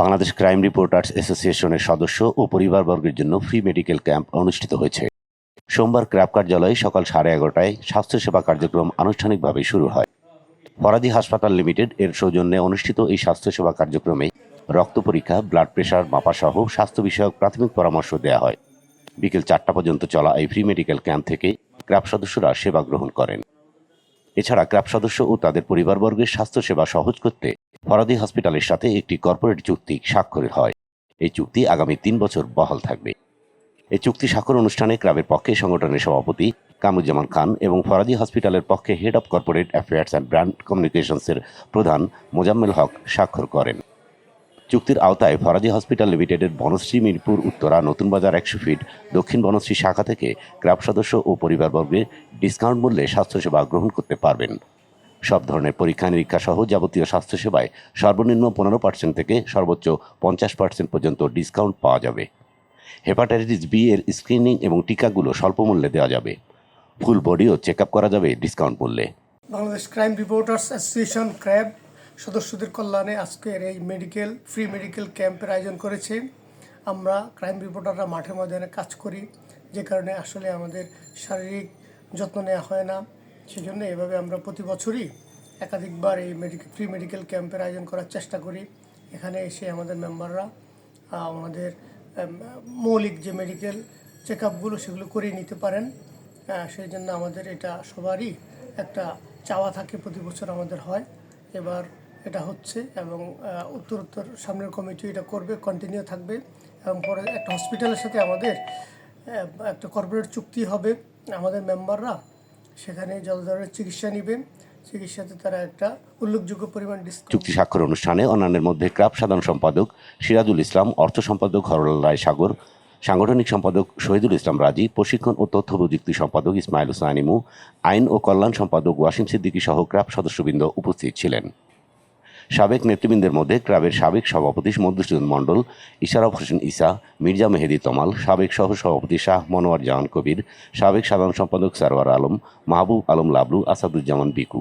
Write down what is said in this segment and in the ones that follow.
Bangladesh crime reporters অ্যাসোসিয়েশনের সদস্য ও পরিবারবর্গের জন্য ফ্রি মেডিকেল ক্যাম্প অনুষ্ঠিত হয়েছে। সোমবার ক্র্যাব কার্যালয়ে সকাল সাড়ে এগারোটায় স্বাস্থ্যসেবা কার্যক্রম আনুষ্ঠানিকভাবে শুরু হয়। ফরাদি হাসপাতাল লিমিটেড এর সৌজন্যে অনুষ্ঠিত এই স্বাস্থ্যসেবা কার্যক্রমে রক্ত পরীক্ষা ব্লাড প্রেশার মাপাসহ স্বাস্থ্য বিষয়ক প্রাথমিক পরামর্শ দেওয়া হয়। বিকেল চারটা পর্যন্ত চলা এই ফ্রি মেডিকেল ক্যাম্প থেকে ক্র্যাব সদস্যরা সেবা গ্রহণ করেন। এছাড়া ক্র্যাব সদস্য ও তাদের পরিবারবর্গের স্বাস্থ্যসেবা সহজ করতে ফরাদি হসপিটালের সাথে একটি কর্পোরেট চুক্তি স্বাক্ষরের হয়। এই চুক্তি আগামী তিন বছর বহাল থাকবে। এই চুক্তি স্বাক্ষর অনুষ্ঠানে ক্লাবের পক্ষে সংগঠনের সভাপতি কামরুজ্জামান খান এবং ফরাদি হসপিটালের পক্ষে head of corporate affairs and brand কমিউনিকেশনসের প্রধান মোজাম্মেল হক স্বাক্ষর করেন। চুক্তির আওতায় ফরাজি হসপিটাল লিমিটেডের বনশ্রী মিরপুর, উত্তরা, নতুন বাজার একশো ফিট, দক্ষিণ বনশ্রী শাখা থেকে ক্লাব সদস্য ও পরিবারবর্গে ডিসকাউন্ট মূল্যে স্বাস্থ্যসেবা গ্রহণ করতে পারবেন। সব ধরনের পরীক্ষা নিরীক্ষা সহ যাবতীয় স্বাস্থ্যসেবায় সর্বনিম্ন পনেরো পার্সেন্ট থেকে সর্বোচ্চ পঞ্চাশ পার্সেন্ট পর্যন্ত ডিসকাউন্ট পাওয়া যাবে। হেপাটাইটিস বি এর স্ক্রিনিং এবং টিকাগুলো স্বল্প মূল্যে দেওয়া যাবে। ফুল বডিও চেক আপ করা যাবে ডিসকাউন্ট মূল্যে। Bangladesh crime reporters association CRAB সদস্যদের কল্যাণে আজকের এই মেডিকেল ফ্রি মেডিকেল ক্যাম্পের আয়োজন করেছে। আমরা ক্রাইম রিপোর্টাররা মাঠে ময়দানে কাজ করি, যে কারণে আসলে আমাদের শারীরিক যত্ন নেওয়া হয় না। সেই জন্য এভাবে আমরা প্রতি বছরই একাধিকবার এই মেডিকেল ফ্রি মেডিকেল ক্যাম্পের আয়োজন করার চেষ্টা করি। এখানে এসে আমাদের মেম্বাররা আমাদের মৌলিক যে মেডিকেল চেক আপগুলো সেগুলো করিয়ে নিতে পারেন। সেই জন্য আমাদের এটা সবারই একটা চাওয়া থাকে প্রতি বছর আমাদের হয়। এবার এটা হচ্ছে এবং আহ, উত্তর উত্তর সামনের কমিটি এটা করবে কন্টিনিউ থাকবে এবং পরে একটা হসপিটালের সাথে আমাদের একটা কর্পোরেট চুক্তি হবে। আমাদের মেম্বাররা সেখানে ধরনের চিকিৎসা নেবেন চিকিৎসাতে তারা একটা উল্লেখযোগ্য পরিমাণ চুক্তি স্বাক্ষর অনুষ্ঠানে অন্যান্যের মধ্যে ক্রাপ সাধারণ সম্পাদক সিরাজুল ইসলাম, অর্থ সম্পাদক হরলাল রায় সাগর, সাংগঠনিক সম্পাদক শহীদুল ইসলাম রাজি, প্রশিক্ষণ ও তথ্য প্রযুক্তি সম্পাদক ইসমাইল হুসাইনিমু আইন ও কল্যাণ সম্পাদক ওয়াসিম সিদ্দিকী সহ ক্রাপ সদস্যবৃন্দ উপস্থিত ছিলেন। সাবেক নেতৃবৃন্দের মধ্যে ক্লাবের সাবেক সভাপতি মধুসূদন মণ্ডল, ইশারফ হোসেন ইসা মির্জা মেহেদি তমাল, সাবেক সহ সভাপতি শাহ মনোয়ার জাহান কবির, সাবেক সাধারণ সম্পাদক সারোয়ার আলম, মাহবুব আলম লাবলু, আসাদুজ্জামান বিকু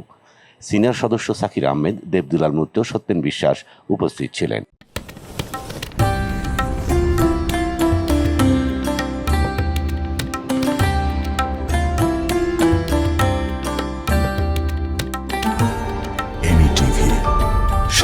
সিনিয়র সদস্য সাকির আহমেদ, দেবদুলাল মুত্ত সত্যেন বিশ্বাস উপস্থিত ছিলেন।